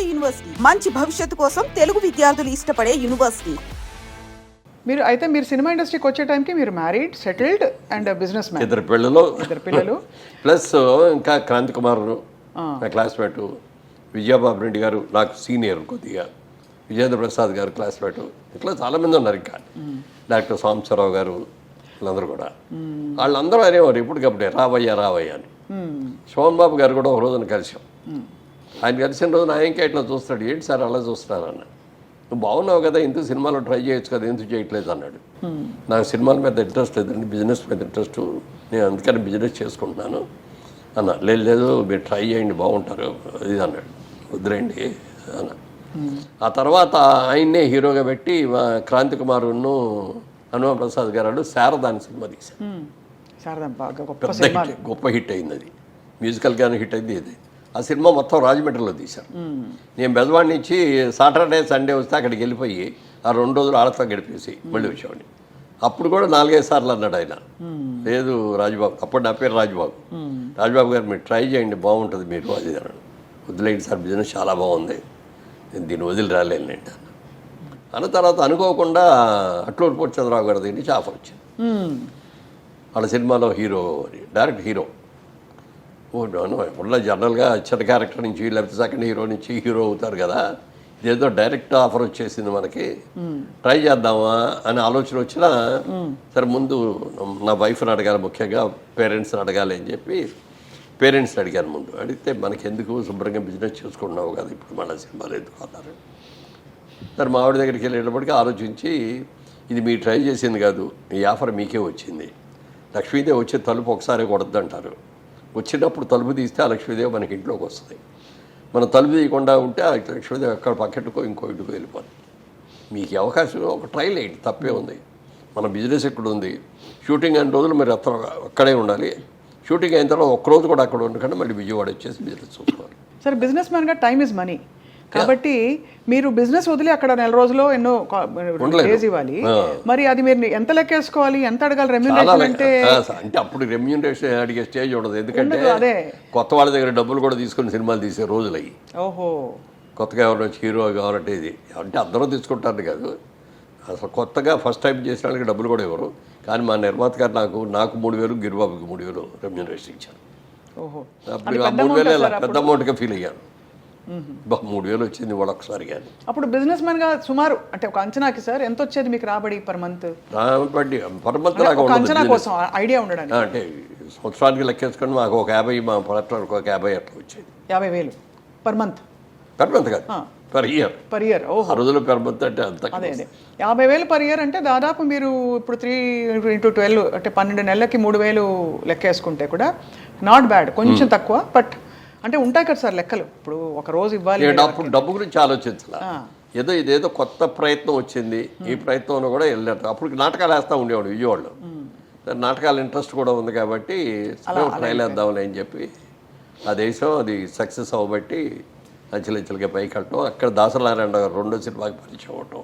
నాడు యూనివర్సిటీ. మంచి భవిష్యత్తు కోసం తెలుగు విద్యార్థులు ఇష్టపడే యూనివర్సిటీ. మీరు అయితే మీరు సినిమా ఇండస్ట్రీకి వచ్చే టైంకి మీరు married settled and business man. ఇద్దరు పిల్లలు. ఇద్దరు పిల్లలు. ప్లస్ ఇంకా క్రాంతి కుమార్ నా క్లాస్మేట్ విజయబాబు రెడ్డి గారు నాకు సీనియర్ కొద్దిగా. విజేంద్ర ప్రసాద్ గారు క్లాస్మేట్. ఇట్లా చాలామంది ఉన్నారు ఇంకా. డాక్టర్ సాంబశివరావు గారు వీళ్ళందరూ కూడా. వాళ్ళందరూ అనేవారు ఇప్పటికప్పుడే రావయ్యా రావయ్యా అని. శోభన్ బాబు గారు కూడా ఒక రోజున కలిసాం ఆయన కలిసిన రోజున ఆయన ఇంకా ఇట్లా చూస్తాడు. ఏంటి సార్ అలా చూస్తున్నారు అన్న నువ్వు బాగున్నావు కదా ఎందుకు సినిమాలో ట్రై చేయొచ్చు కదా ఎందుకు చేయట్లేదు అన్నాడు. నాకు సినిమాల మీద ఇంట్రెస్ట్ లేదండి బిజినెస్ మీద ఇంట్రెస్ట్. నేను అందుకని బిజినెస్ చేసుకుంటున్నాను అన్న. లేదు లేదు మీరు ట్రై చేయండి బాగుంటారు ఇది అన్నాడు. వద్దులేండి అన్న. ఆ తర్వాత ఆయన్నే హీరోగా పెట్టి క్రాంతి కుమారును హనుమ ప్రసాద్ గారు శారదాని సినిమా తీశారు. పెద్ద హిట్ గొప్ప హిట్ అయింది అది. మ్యూజికల్ గానే హిట్ అయింది ఇది ఆ సినిమా మొత్తం రాజమండ్రిలో తీశారు. నేను బెజవాడి నుంచి సాటర్డే సండే వస్తే అక్కడికి వెళ్ళిపోయి ఆ రెండు రోజులు ఆడతో గడిపేసి మళ్ళీ వచ్చేవాడిని. అప్పుడు కూడా నాలుగైదు సార్లు అన్నాడు ఆయన. లేదు రాజబాబు అప్పుడు నా పేరు రాజబాబు. రాజబాబు గారు మీరు ట్రై చేయండి బాగుంటుంది మీరు అది అన్నాడు. వదిలేండి సార్ బిజినెస్ చాలా బాగుంది. నేను దీన్ని వదిలి రాలేనండి అన్న అన్న తర్వాత అనుకోకుండా అట్లూరు చంద్రరావు గారి దగ్గర నుంచి ఆఫర్ వచ్చింది. వాళ్ళ సినిమాలో హీరో డైరెక్ట్ హీరో. ఎప్పుడులా జనరల్గా చిన్న క్యారెక్టర్ నుంచి లేకపోతే సెకండ్ హీరో నుంచి హీరో అవుతారు కదా. ఇదేదో డైరెక్ట్ ఆఫర్ వచ్చేసింది మనకి. ట్రై చేద్దామా అనే ఆలోచన వచ్చినా సరే ముందు నా వైఫ్ని అడగాలి ముఖ్యంగా పేరెంట్స్ని అడగాలి అని చెప్పి పేరెంట్స్ని అడిగాను ముందు. అడిగితే మనకి ఎందుకు శుభ్రంగా బిజినెస్ చేసుకుంటున్నావు కదా ఇప్పుడు మళ్ళీ సినిమాలు ఎందుకు అన్నారు. సరే మా ఆవిడ దగ్గరికి వెళ్ళేటప్పటికి ఆలోచించి ఇది మీరు ట్రై చేసింది కాదు ఈ ఆఫర్ మీకే వచ్చింది. లక్ష్మీదేవి వచ్చే తలుపు ఒకసారి కొడద్దు అంటారు వచ్చినప్పుడు తలుపు తీస్తే ఆ లక్ష్మీదేవి మనకి ఇంట్లోకి వస్తుంది. మనం తలుపు తీయకుండా ఉంటే ఆ లక్ష్మీదేవి ఎక్కడ పక్కెట్టుకో ఇంకో ఇంటికో వెళ్ళిపోతుంది మీకు అవకాశం ఒక ట్రైల్ వేయండి తప్పే ఉంది. మన బిజినెస్ ఇక్కడ ఉంది. షూటింగ్ అయిన రోజులు మీరు అత్త అక్కడే ఉండాలి. షూటింగ్ అయిన తర్వాత ఒక్క రోజు కూడా అక్కడ ఉండకుండా మళ్ళీ విజయవాడ వచ్చేసి బిజినెస్ చూసుకోవాలి. సరే బిజినెస్ మ్యాన్గా టైం ఇస్ మనీ. కాబట్టి మీరు బిజినెస్ వదిలి అక్కడ నెల రోజుల్లో ఎన్నో. డేస్ ఇవ్వాలి. మరి అది మీరు ఎంత లెక్కేసుకోవాలి? ఎంత అడగాలి? రెమ్యూనరేషన్. అంటే అంటే అప్పుడు రెమ్యూనరేషన్ అడిగే స్టేజ్ ఉండదు. ఎందుకంటే అదే. కొత్త వాళ్ళ దగ్గర డబ్బులు కూడా తీసుకుని సినిమాలు తీసే రోజులు అయ్యి. ఓహో. కొత్తగా ఎవరు వచ్చి హీరో కావాలంటే ఇది. అంటే అందరూ తీసుకుంటారు కాదు. అసలు కొత్తగా ఫస్ట్ టైం చేసిన వాళ్ళకి డబ్బులు కూడా ఇవ్వరు. కానీ మా నిర్మాత గారు నాకు నాకు మూడు వేలు గిరిబాబుకి మూడు వేలు రెమ్యూనరేషన్ ఇచ్చారు. ఓహో. అప్పుడు మూడు వేలు పెద్ద అమౌంట్గా ఫీల్ అయ్యాను. బా మూడు వేలు వచ్చింది వాళ్ళు ఒకసారి కానీ. అప్పుడు బిజినెస్ మ్యాన్గా సుమారు అంటే ఒక అంచనాకి సార్ ఎంత వచ్చేది మీకు రాబడి పర్ మంత్ లాగా ఒక ఉండదు అంచనా. కోసం ఐడియా ఉండడానికి. అంటే సంవత్సరానికి లెక్కేసుకొని మాకు ఒక యాభై మా పర్యటనకు ఒక యాభై అట్లా వచ్చేది. యాభై వేలు పర్ మంత్ పర్ మంత్ కాదు పర్ ఇయర్ పర్ ఇయర్ ఓహో. ఆ రోజుల్లో పర్ మంత్ అంటే అంత అదే అదే. యాభై వేలు పర్ ఇయర్ అంటే దాదాపు మీరు ఇప్పుడు త్రీ ఇంటూ ట్వెల్వ్ అంటే పన్నెండు నెలలకి మూడు వేలు లెక్కేసుకుంటే కూడా నాట్ బ్యాడ్ కొంచెం తక్కువ బట్ అంటే ఉంటాయి కదా సార్ లెక్కలు. ఇప్పుడు ఒక రోజు ఇవ్వాలి అప్పుడు డబ్బు గురించి ఆలోచించాల? ఏదో ఇదేదో కొత్త ప్రయత్నం వచ్చింది. ఈ ప్రయత్నంలో కూడా వెళ్ళారు. అప్పుడు నాటకాలు వేస్తూ ఉండేవాడు విజయవాడలో. నాటకాల ఇంట్రెస్ట్ కూడా ఉంది కాబట్టి ట్రైల్ వేద్దాంలే అని చెప్పి ఆ దేశం అది సక్సెస్ అవ్వబట్టి అంచెలంచెలుగా పైకి వెళ్ళటం. అక్కడ దాసనారాయణ గారు రెండో సినిమాకి పరిచయం అవటం